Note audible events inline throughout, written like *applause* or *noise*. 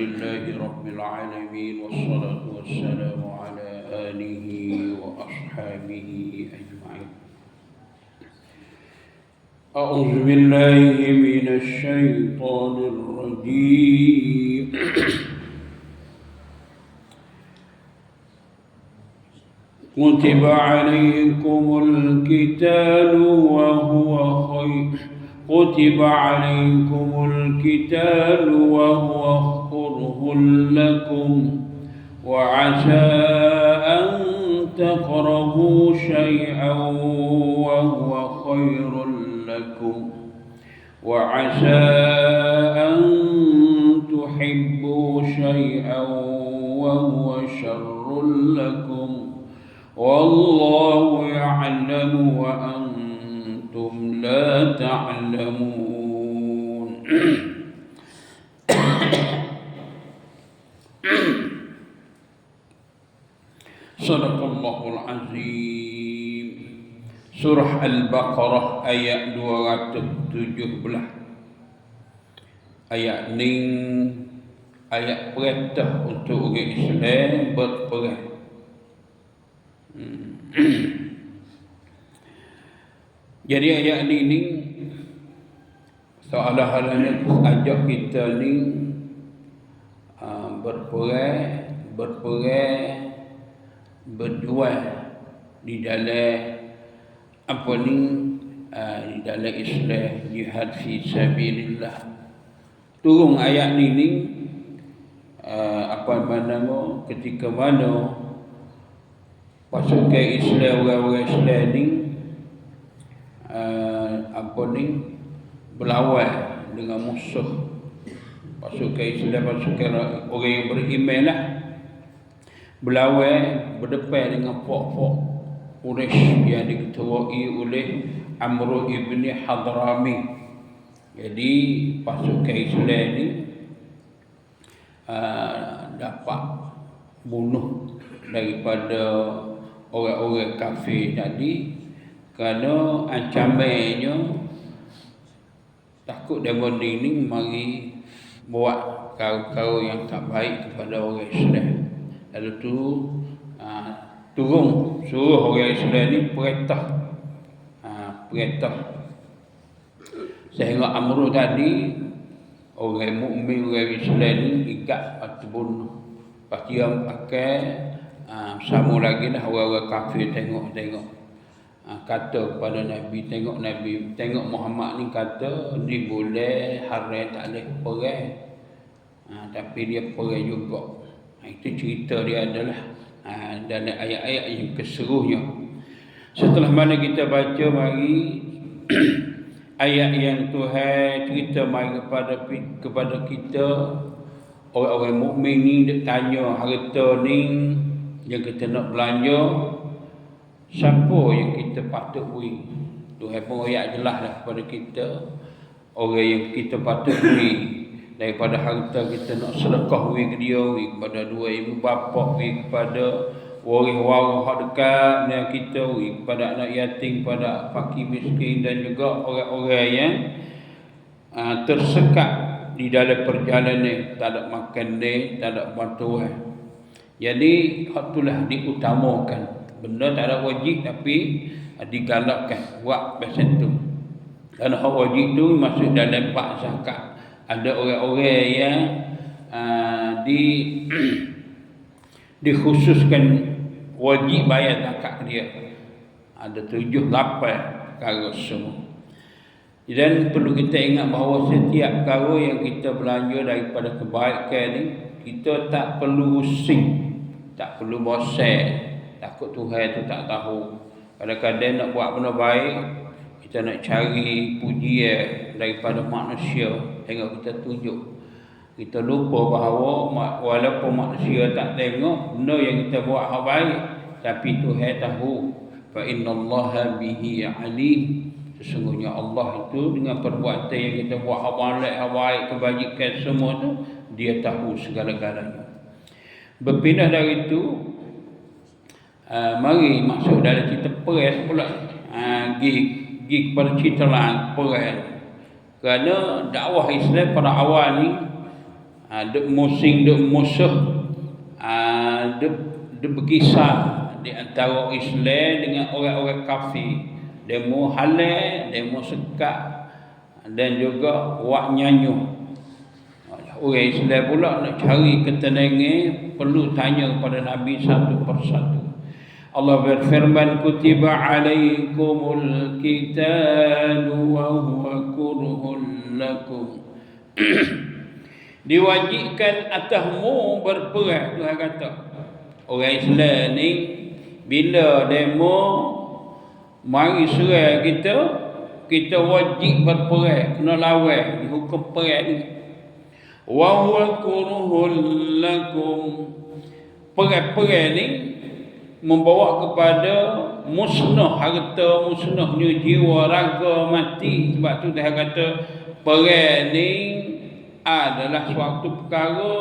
لله رب العالمين والصلاة والسلام على آله وأصحابه أجمعين. أعوذ بالله من الشيطان الرجيم. كتب عليكم القتال وهو خير. كتب عليكم القتال وهو لكم وعسى أن تكرهوا شيئا وهو خير لكم وعسى أن تحبوا شيئا وهو شر لكم والله يعلم وأنتم لا تعلمون *clears throat* Sadaqallahul Azim Surah Al-Baqarah ayat 217 Ayat ni ayat perintah untuk orang Islam berperang. Hmm. *clears throat* Jadi ayat ni ni soalan halannya ajak kita ni uh, berperang berperang berjuang di dalam apa ni uh, di dalam Islam jihad fi sabilillah. Turun ayat ni ni uh, apa mana ketika mana pasukan Islam orang-orang Islam ni uh, apa ni berlawan dengan musuh pasukan Islam pasukan orang yang beriman lah berlawan berdepan dengan pok-pok Quraisy yang diketuai oleh Amr ibn Hadrami. Jadi pasukan Islam ni uh, dapat bunuh daripada orang-orang kafir tadi kerana ancamannya takut dia berdinding mari buat kau-kau yang tak baik kepada orang Islam lalu tu uh, turun suruh orang Islam ni perintah. Uh, perintah. Sehingga Amru tadi orang mukmin orang Islam ni ikat atau bunuh. Pasti yang pakai ha, sama lagi lah orang-orang kafir tengok-tengok. Ha, kata kepada Nabi tengok Nabi tengok Muhammad ni kata ni boleh haram tak boleh perang. Ha, tapi dia perang juga. ha, itu cerita dia adalah ha, dalam ayat-ayat yang keseruhnya. Setelah mana kita baca mari *clears throat* ayat yang Tuhan cerita mari kepada kepada kita orang-orang mukmin ni dia tanya harta ni yang kita nak belanja siapa yang kita patut beri? Tuhan pun ayat jelas lah kepada kita orang yang kita patut beri daripada harta kita nak sedekah beri ke dia beri kepada dua ibu bapa beri kepada waris-waris hak dekat dengan kita beri kepada anak yatim kepada fakir miskin dan juga orang-orang yang uh, tersekat di dalam perjalanan tak ada makan dia tak ada bantuan jadi itulah diutamakan. Benda tak ada wajib tapi digalakkan buat macam tu. Dan hak wajib tu masuk dalam empat zakat. Ada orang-orang yang uh, di *clears throat* dikhususkan wajib bayar zakat dia. Ada tujuh lapan perkara semua. Dan perlu kita ingat bahawa setiap perkara yang kita belanja daripada kebaikan ni kita tak perlu pusing tak perlu bosan takut Tuhan tu tak tahu kadang-kadang nak buat benda baik kita nak cari pujian daripada manusia tengok kita tunjuk. Kita lupa bahawa walaupun manusia tak tengok benda yang kita buat hal baik tapi Tuhan tahu. Fa innallaha bihi alim. Sesungguhnya Allah itu dengan perbuatan yang kita buat hal baik kebajikan semua tu dia tahu segala-galanya. Berpindah dari itu uh, Mari masuk dalam cerita peres pula. Uh, Gi kepada cerita lain peres Kerana dakwah Islam pada awal ni uh, duk musing duk musuh uh, duk duk berkisah di antara Islam dengan orang-orang kafir. Demo halal demo sekat dan juga wak nyanyo orang Islam pula nak cari ketenangan perlu tanya kepada Nabi satu persatu Allah berfirman kutiba alaikumul kitalu wa huwa kurhul lakum. *clears throat* Diwajibkan atasmu berperang Tuhan kata. Orang Islam ni bila demo mari serang kita kita wajib berperang kena lawan dihukum perang ni. Wa huwa kurhul lakum. Perang-perang ni membawa kepada musnah harta musnahnya jiwa raga mati. Sebab tu dia kata perang ni adalah suatu perkara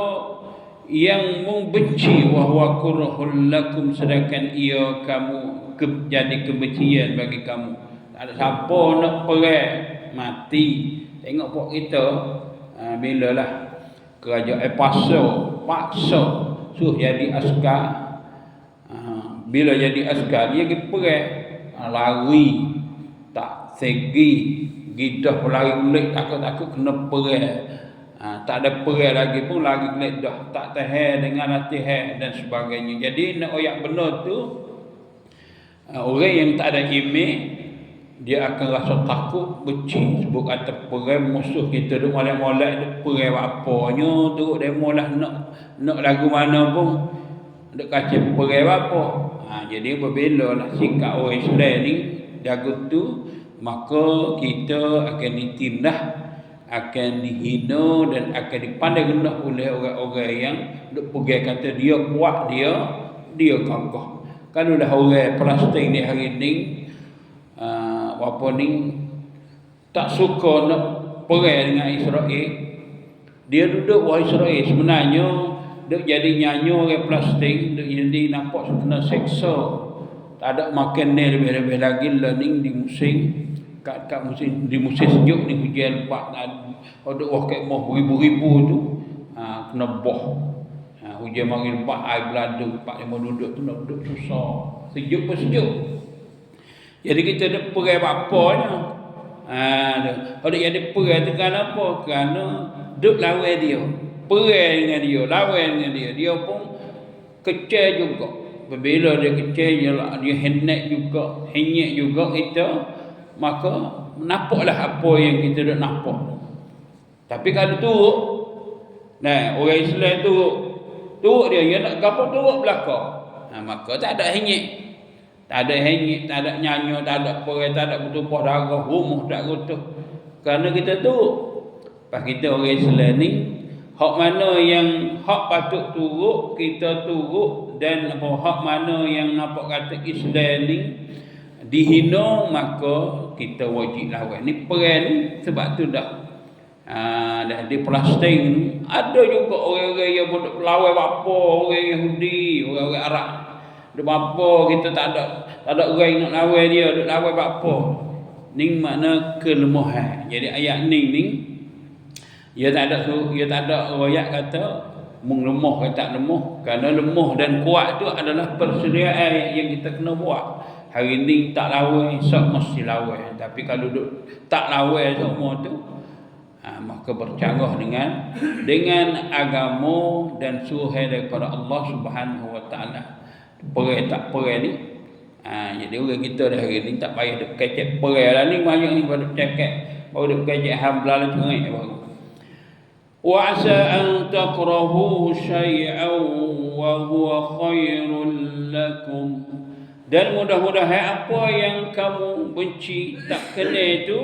yang membenci. Wahwa kurhul lakum sedangkan ia kamu ke, jadi kebencian bagi kamu. Tak ada siapa nak perang mati. Tengok pok kita ha, bila lah kerajaan paksa paksa suruh jadi askar bila jadi askar dia pergi perang ha, lari. Tak segi. Gidah pelari kulit takut-takut kena perang ha, tak ada perang lagi pun lari kulit dah. Tak tahan dengan latihan dan sebagainya. Jadi nak oyak benar tu ha, orang yang tak ada iman dia akan rasa takut benci sebab kata perang musuh kita duk molek-molek duk perang apanya tu demo lah nak nak lagu mana pun duk kacau perang apa Ha, jadi apabila nak sikap orang Islam ni jaga tu maka kita akan ditindah akan dihina dan akan dipandang rendah oleh orang-orang yang duk pergi kata dia kuat dia dia kokoh kalau dah orang Palestin ni hari ni uh, apa ni tak suka nak perang dengan Israel dia duduk wah Israel sebenarnya duk jadi nyanyi orang plastik duk jadi nampak kena seksa. Tak ada makan ni lebih-lebih lagi learning di musim kat, kat musim di musim sejuk ni hujan lebat ada wah kat mau beribu-ribu tu ha, kena boh. Ha, hujan mari lebat air beladu pak yang mau duduk tu nak duduk susah. Sejuk pun sejuk. Jadi kita nak pergi apa nya ha, ada jadi pergi tu kan apa? Kerana duduk lawan dia perang dengan dia, lawan dengan dia. Dia pun kecil juga. Bila dia kecil, dia, dia henek juga, henyek juga kita, maka nampaklah apa yang kita nak nampak. Tapi kalau turut, nah, orang Islam turut, turut dia, dia nak gapa turut belakang. Nah, maka tak ada henyek. Tak ada henyek, tak ada nyanyi, tak ada perang, tak ada bertumpah darah, rumah tak rutuh. Kerana kita turut. Pas kita orang Islam ni, hak mana yang hak patut turut kita turut dan apa hak mana yang apa kata Islam ni dihina maka kita wajib lawan. Ni perang ni sebab tu dah. Ha, dah di Palestin ada juga orang-orang yang bodoh lawan apa orang Yahudi orang-orang Arab. Ada apa kita tak ada tak ada orang nak lawan dia duk lawan apa ni makna kelemahan. Jadi ayat ni ni ia tak ada ia tak ada royak kata menglemah ke tak lemah kerana lemah dan kuat tu adalah persediaan yang kita kena buat. Hari ni tak lawan esok mesti lawan tapi kalau duduk tak lawan semua tu ha, maka bercanggah dengan dengan agama dan suruh daripada Allah Subhanahu Wa Taala. Perang tak perang ni ha, jadi orang kita dah hari ni tak payah duk kecek perang lah ni. Banyak ni pada cakap baru duk kecek hambla lah cengik baru وعسى أن تكرهوا شيئا وهو خير لكم dan mudah-mudahan apa yang kamu benci tak kena itu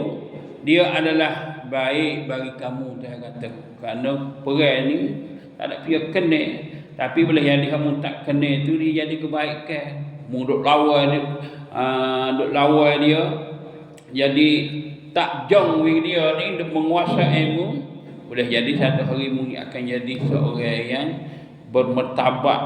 dia adalah baik bagi kamu dia kata kerana perang ni tak ada pihak kena tapi bila jadi kamu tak kena itu dia jadi kebaikan mu duk lawan dia uh, duk lawan dia jadi tak jong dia ni duk menguasai ilmu boleh jadi satu hari mungkin akan jadi seorang yang bermertabat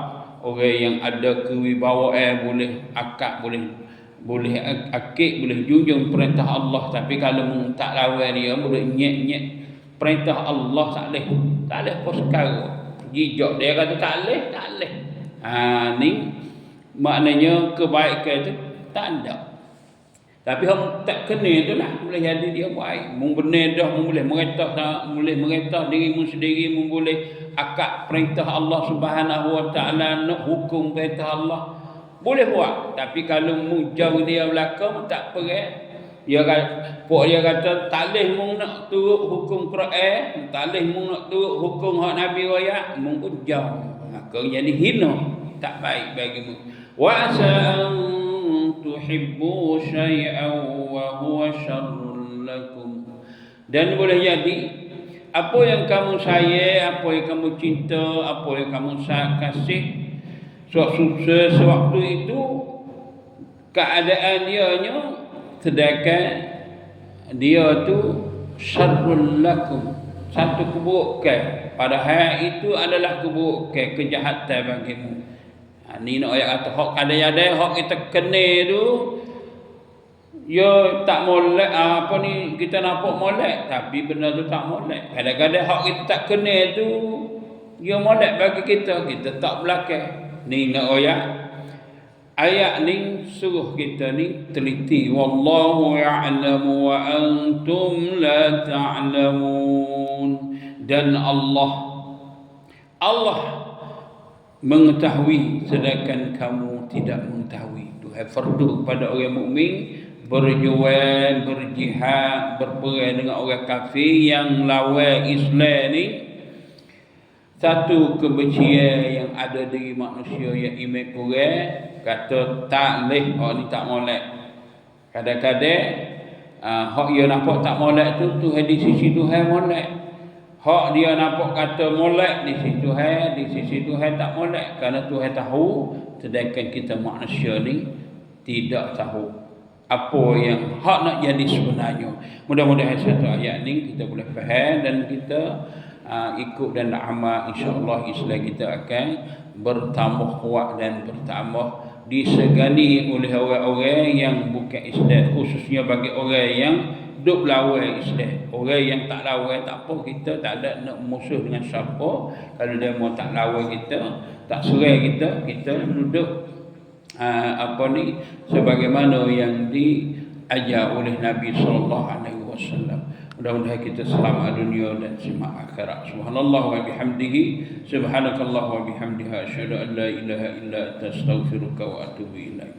orang yang ada kewibawaan boleh akak boleh boleh akik boleh junjung perintah Allah tapi kalau mung tak lawan dia boleh nyek-nyek perintah Allah tak boleh. Tak boleh apa sekarang. Jijak dia kata tak boleh, tak boleh. Ha, ni maknanya kebaikan itu tak ada. Tapi orang tak kena tu lah boleh jadi dia baik. Mung dah mung boleh merintah boleh merintah diri mu sendiri mung boleh akak perintah Allah Subhanahu Wa Taala nak hukum perintah Allah. Boleh buat. Tapi kalau mu jauh dia belakang tak pergi dia kata, puak dia kata, tak boleh mung nak turut hukum Quran, tak boleh mung nak turut hukum hak Nabi raya, mung pun jauh. Maka jadi hina, tak baik bagi mu. Wa sa'an tuhibbu syai'an wa huwa syarrun lakum. Dan boleh jadi, apa yang kamu sayang, apa yang kamu cinta, apa yang kamu kasih, sewaktu, sewaktu itu, keadaan dia sedangkan dia tu syarrul lakum. Satu keburukan. Padahal itu adalah keburukan kejahatan bagimu ha, ni nak ayat kata hak kadang-kadang hak kita kena tu Ya tak molek ha, apa ni kita nampak molek tapi benda tu tak molek. Kadang-kadang hak kita tak kena tu ya molek bagi kita kita tak belakang. Ni nak ayat ayat ni suruh kita ni teliti wallahu ya'lamu wa antum la ta'lamun dan Allah Allah mengetahui sedangkan kamu tidak mengetahui. Tuhan fardu kepada orang mukmin berjuang berjihad berperang dengan orang kafir yang lawan Islam ni satu kebencian yang ada di manusia yang iman kurang kata tak leh hak ni tak molek. Kadang-kadang uh, hak dia nampak tak molek tu tu di sisi Tuhan molek hak dia nampak kata molek di sisi Tuhan di sisi Tuhan tak molek. Kerana Tuhan tahu sedangkan kita manusia ni tidak tahu apa yang hak nak jadi sebenarnya. Mudah-mudahan satu ayat ni kita boleh faham dan kita uh, ikut dan amal. insya-Allah Islam kita akan bertambah kuat dan bertambah disegani oleh orang-orang yang bukan Islam khususnya bagi orang yang duk lawan Islam orang yang tak lawan tak apa kita tak ada nak musuh dengan siapa kalau dia mau tak lawan kita tak serai kita kita duduk uh, apa ni sebagaimana yang diajar oleh Nabi sallallahu alaihi wasallam Mudah-mudahan kita selamat dunia dan selamat akhirat. Subhanallah wa bihamdihi. Subhanakallah wa bihamdiha. Asyadu an la ilaha illa anta astaghfiruka wa atubu ilaih.